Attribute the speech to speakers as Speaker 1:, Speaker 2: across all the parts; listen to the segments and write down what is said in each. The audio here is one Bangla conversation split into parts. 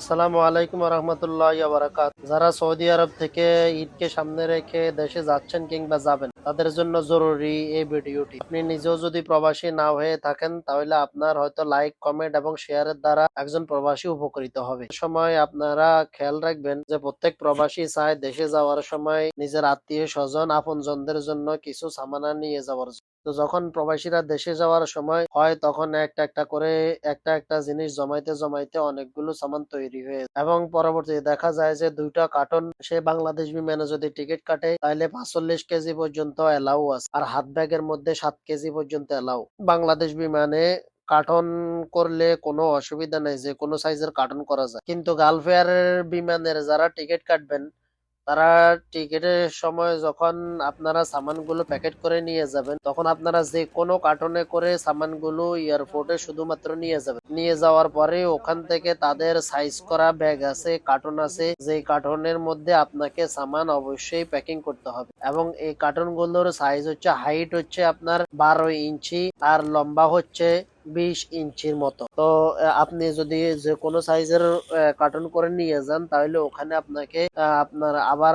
Speaker 1: আসসালামু আলাইকুম রহমতুল্লাহ বারাকাত যারা সৌদি আরব থেকে ঈদকে সামনে রেখে দেশে যাচ্ছেন কিংবা যাবেন, তাদের জন্য জরুরি এই ভিডিওটি। আপনি নিজেও যদি প্রবাসী না হয়ে থাকেন, তাহলে আপনার হয়তো লাইক, কমেন্ট এবং শেয়ারের দ্বারা একজন প্রবাসী উপকৃত হবে। সময় আপনারা খেয়াল রাখবেন যে প্রত্যেক প্রবাসী চায় দেশে যাওয়ার সময় নিজের আত্মীয় স্বজন, আপনজনদের জন্য কিছু সামানা নিয়ে যাওয়ার। তো যখন প্রবাসীরা দেশে যাওয়ার সময় হয়, তখন একটা একটা করে একটা একটা জিনিস জমাইতে জমাইতে অনেকগুলো সামান তৈরি হয়ে এবং পরবর্তীতে দেখা যায় যে দুইটা কার্টন সে বাংলাদেশ বিমানে যদি টিকিট কাটে তাহলে পাঁচচল্লিশ কেজি পর্যন্ত এলাও আছে। আর হাত ব্যাগের মধ্যে সাত কেজি পর্যন্ত এলাও বাংলাদেশ বিমানে কার্টন করলে কোনো অসুবিধা নাই, যে কোনো সাইজের কার্টন করা যায়। কিন্তু গালফেয়ারের বিমানের যারা টিকিট কাটবেন তারা টিকিটের সময় যখন আপনারা সামানগুলো প্যাকেট করে নিয়ে যাবেন, তখন আপনারা যে কোনো কার্টনে করে সামানগুলো এয়ারপোর্টে শুধুমাত্র নিয়ে যাবেন। নিয়ে যাওয়ার পরে ওখান থেকে তাদের সাইজ করা ব্যাগ আছে কার্টন আছে যে কার্টনের মধ্যে আপনাকে সামান অবশ্যই প্যাকিং করতে হবে। এবং এই কার্টনগুলোর সাইজ হচ্ছে হাইট হচ্ছে আপনার বারো ইঞ্চি আর লম্বা হচ্ছে বিশ ইঞ্চির মতো। তো আপনি যদি যে কোনো সাইজের কার্টন করে নিয়ে যান, তাহলে ওখানে আপনাকে আপনার আবার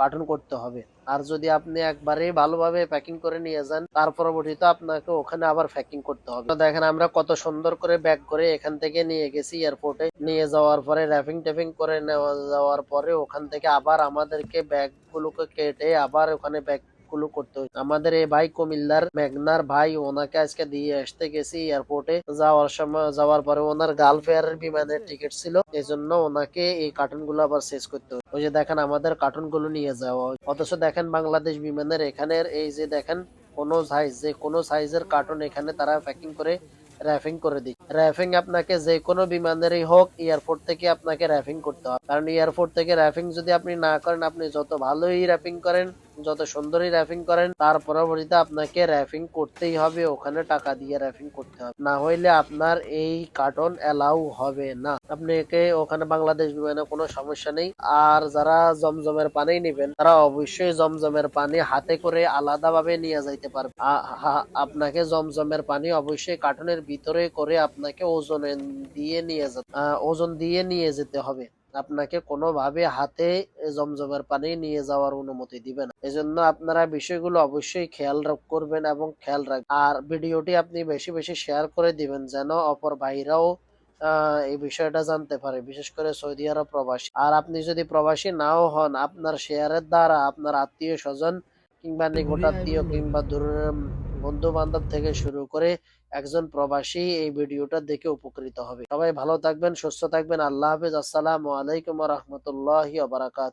Speaker 1: কার্টন করতে হবে। আর যদি আপনি একবারে ভালোভাবে প্যাকিং করে নিয়ে যান, তার পরবর্তীতে আপনাকে ওখানে আবার প্যাকিং করতে হবে। দেখেন, আমরা কত সুন্দর করে ব্যাগ করে এখান থেকে নিয়ে গেছি এয়ারপোর্টে নিয়ে যাওয়ার পরে র্যাপিং ট্যাপিং করে নেওয়া যাওয়ার পরে, ওখান থেকে আবার আমাদেরকে ব্যাগ গুলোকে কেটে আবার ওখানে ব্যাগ গুলো করতে হয়েছে। আমাদের এই ভাই কুমিল্লার মেঘনার ভাই, ওনাকে আজকে দিয়ে আসতে গেছি এয়ারপোর্টে যাওয়ার সময়, যাওয়ার পরে ওনার গালফেয়ারের বিমানের টিকিট ছিল। এই জন্য ওনাকে এই কার্টুনগুলো আবার শেষ করতে হয়েছে। ওই যে দেখেন আমাদের কার্টুনগুলো নিয়ে যাওয়া হয়। অথচ দেখেন বাংলাদেশ বিমানের এখানের এই যে দেখেন কোনো সাইজ যে কোনো সাইজের কার্টুন এখানে তারা প্যাকিং করে র্যাপিং করে দিই র্যাপিং আপনাকে যে কোনো বিমানেরই হোক, এয়ারপোর্ট থেকে আপনাকে র্যাপিং করতে হবে। কারণ এয়ারপোর্ট থেকে র্যাপিং যদি আপনি না করেন, আপনি যত ভালোই র্যাপিং করেন, যত সুন্দরই র্যাপিং করেন, তার পরবর্তীতে আপনাকে র্যাপিং করতেই হবে, ওখানে টাকা দিয়ে র্যাপিং করতে হবে। না হইলে আপনার এই কার্টন অ্যালাউ হবে না। আপনি একে ওখানে বাংলাদেশ বিমানে কোনো সমস্যা নেই। আর যারা জমজমের পানি নেবেন, তারা অবশ্যই জমজমের পানি হাতে করে আলাদাভাবে নিয়ে যাইতে পারবে। আপনাকে জমজমের পানি অবশ্যই কার্টনের ভিতরে করে আপনাকে ওজন দিয়ে নিয়ে যেতে ওজন দিয়ে নিয়ে যেতে হবে। আপনাকে কোনোভাবে হাতে জমজমের পানি নিয়ে যাওয়ার অনুমতি দিবে না। এজন্য আপনারা বিষয়গুলো অবশ্যই খেয়াল করবেন এবং খেয়াল রাখবেন। আর ভিডিওটি আপনি বেশি বেশি শেয়ার করে দিবেন যেন অপর ভাইরাও এই বিষয়টা জানতে পারে। বিশেষ করে সৌদি আরব প্রবাসী। আর আপনি যদি প্রবাসী নাও হন আপনার শেয়ারের দ্বারা আপনার আত্মীয় স্বজন কিংবা নিকটাত্মীয় কিংবা দূরের বন্ধু বান্ধব থেকে শুরু করে একজন প্রবাসী এই ভিডিওটা দেখে উপকৃত হবে। সবাই ভালো থাকবেন, সুস্থ থাকবেন। আল্লাহ হাফিজ। আসসালামু আলাইকুম রহমতুল্লাহ বারাকাত